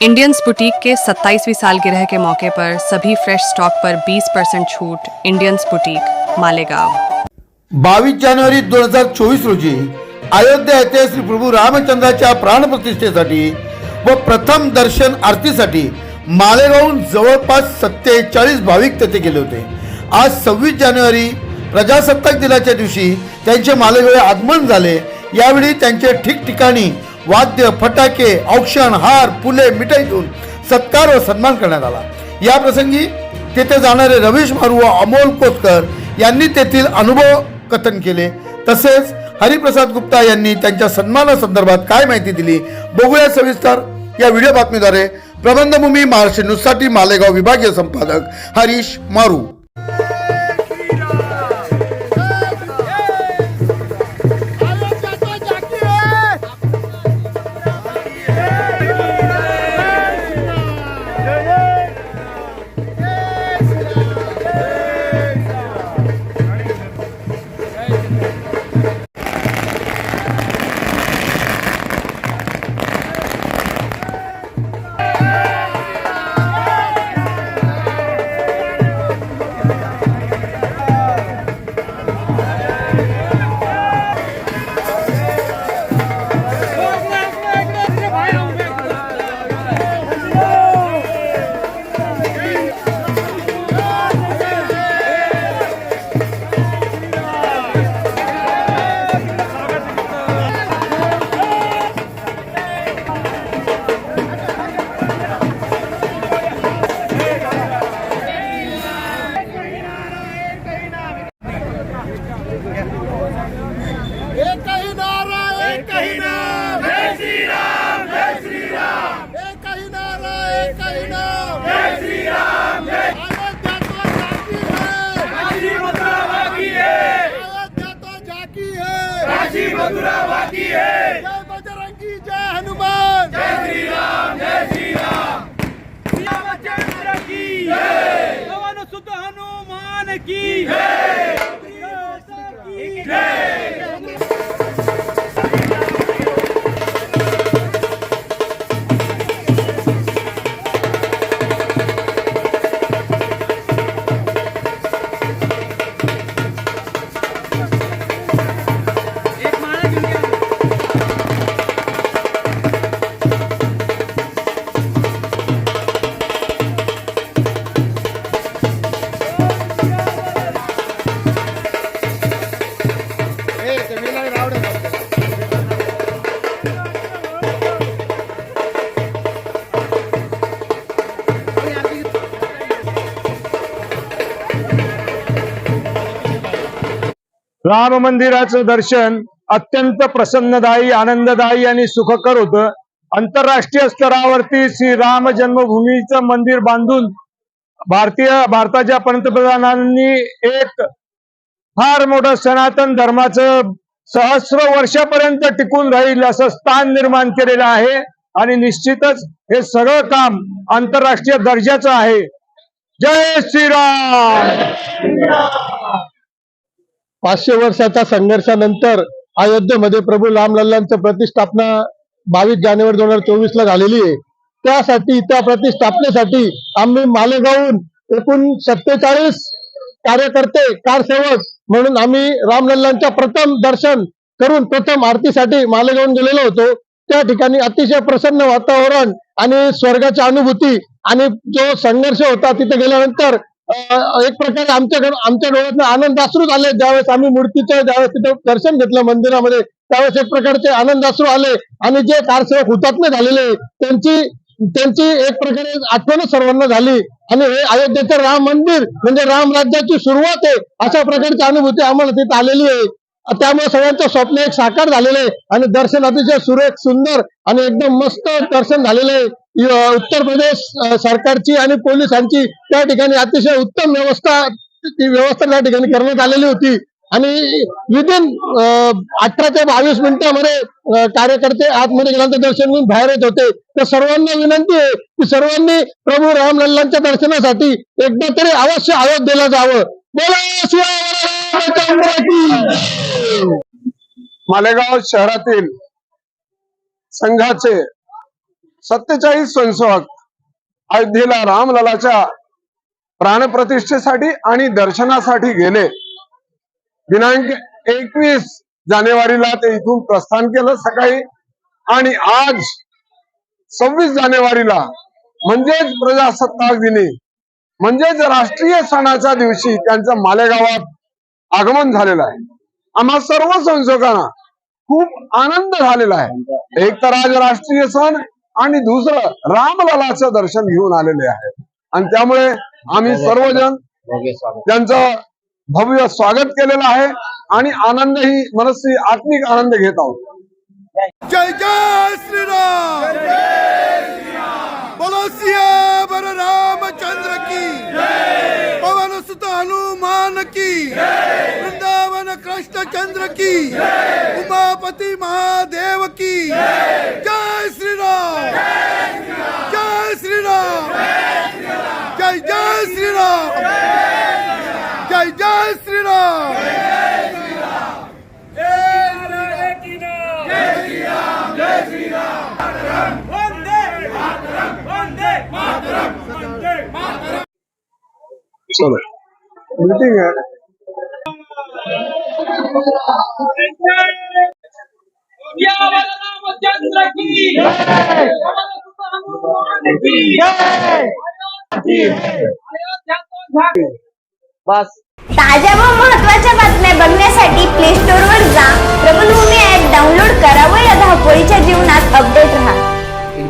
Indian boutique के 27वीं सालगिरह के मौके पर सभी फ्रेश स्टॉक पर 20 परसेंट छूट इंडियन बुटीक मालेगांव। बावीस जानेवारी दोन हजार चोवीस रोजी अयोध्या येथे श्री प्रभू रामचंद्राच्या प्राणप्रतिष्ठेसाठी व प्रथम दर्शन आरतीसाठी मालेगावहून जवळपास सत्तेचाळीस भाविक तेथे गेले होते. आज सव्वीस जानेवारी प्रजासत्ताक दिनाच्या दिवशी त्यांचे मालेगावे आगमन झाले. यावेळी त्यांचे ठिकठिकाणी वाद्य फटाके औक्षण हार फुले मिठाई देऊन सत्कार व सन्मान करण्यात आला. या प्रसंगी तेथे जाणारे रवीश मारू व अमोल कोतकर यांनी तेथील अनुभव कथन केले. तसेच हरिप्रसाद गुप्ता यांनी त्यांच्या सन्मानासंदर्भात काय माहिती दिली बघूया सविस्तर या व्हिडिओ बातमीद्वारे. प्रबंधभूमी महाराष्ट्र न्यूजसाठी मालेगाव विभागीय संपादक हरीश मारू. काशी मथुरा बाकी है। जय बजरंगी जय हनुमान। जय श्री राम जय श्री राम रामचंद्र की जय पवन सुत हनुमान की जय। जय राम मंदिराचं दर्शन अत्यंत प्रसन्नदायी आनंददायी आणि सुखकर होतं. आंतरराष्ट्रीय स्तरावरती श्री राम जन्मभूमीचं मंदिर बांधून भारतीय भारताच्या पंतप्रधानांनी एक फार मोठं सनातन धर्माचं सहस्र वर्षापर्यंत टिकून राहील असं स्थान निर्माण केलेलं आहे. आणि निश्चितच हे सगळं काम आंतरराष्ट्रीय दर्जाचं आहे. जय श्रीराम पाचशे वर्षाच्या संघर्षानंतर अयोध्येमध्ये प्रभू रामलल्लांचं प्रतिष्ठापना बावीस जानेवारी दोन हजार चोवीस ला झालेली आहे. त्यासाठी त्या प्रतिष्ठापनेसाठी आम्ही मालेगावहून एकूण सत्तेचाळीस कार्यकर्ते कारसेवक म्हणून आम्ही रामलल्लांच्या प्रथम दर्शन करून प्रथम आरतीसाठी मालेगावून गेलेलो होतो. त्या ठिकाणी अतिशय प्रसन्न वातावरण आणि स्वर्गाची अनुभूती आणि जो संघर्ष होता तिथे गेल्यानंतर एक प्रकारे आमच्याकडे आमच्या डोळ्यात आनंदाश्रू आले. ज्यावेळेस आम्ही मूर्तीचं ज्यावेळेस तिथं दर्शन घेतलं मंदिरामध्ये त्यावेळेस एक प्रकारचे आनंदाश्रू आले. आणि जे कारसेवक हुतात्मे झालेले त्यांची त्यांची एक प्रकारे आठवण सर्वांना झाली. आणि हे अयोध्येचं राम मंदिर म्हणजे राम राज्याची सुरुवात आहे अशा प्रकारची अनुभूती आम्हाला तिथे आलेली आहे. त्यामुळे सगळ्यांचं स्वप्न एक साकार झालेलं आहे. आणि दर्शन अतिशय सुरेख सुंदर आणि एकदम मस्त दर्शन झालेलं आहे. उत्तर प्रदेश सरकारची आणि पोलिसांची त्या ठिकाणी अतिशय उत्तम व्यवस्था ती व्यवस्था त्या ठिकाणी करण्यात आलेली होती. आणि विदिन अठरा ते बावीस मिनिटामध्ये कार्यकर्ते आतमध्ये गेल्यानंतर दर्शन घेऊन बाहेर येत होते. तर सर्वांना विनंती आहे की सर्वांनी प्रभू रामलल्लांच्या दर्शनासाठी एकदा तरी अवश्य अयोध्येला जावं. बोला शिवाय मालेगाव शहरातील संघाचे सत्तेचाळीस स्वयंसेवक अयोध्येला रामललाच्या प्राणप्रतिष्ठेसाठी आणि दर्शनासाठी गेले. दिनांक एकवीस जानेवारीला ते इथून प्रस्थान केलं सकाळी. आणि आज सव्वीस जानेवारीला म्हणजेच प्रजासत्ताक दिनी म्हणजेच राष्ट्रीय सणाच्या दिवशी त्यांचं मालेगावात आगमन झालेलं आहे. आम्हा सर्व संशोधकांना खूप आनंद झालेला आहे. एक तर आज राष्ट्रीय सण आणि दुसरं रामललाचं दर्शन घेऊन आलेले आहे आणि त्यामुळे आम्ही सर्वजण त्यांचं भव्य स्वागत केलेलं आहे आणि आनंदही मनस्वी आत्मिक आनंद घेत आहोत. जय जय श्रीराम. बोलो सियावर रामचंद्र की। पवन सुत हनुमान की। वृंदावन कृष्ण चंद्र की। उमापति महादेव की जय श्री राम जय श्री राम जय जय श्री राम जय जय श्री राम चलो मीटिंग आहे बस ताज्या व महत्त्वाच्या बातम्या बघण्यासाठी प्ले स्टोर वर जा. प्रबलभूमी ऍप डाउनलोड करा व या धावपळीच्या जीवनात अपडेट राहा.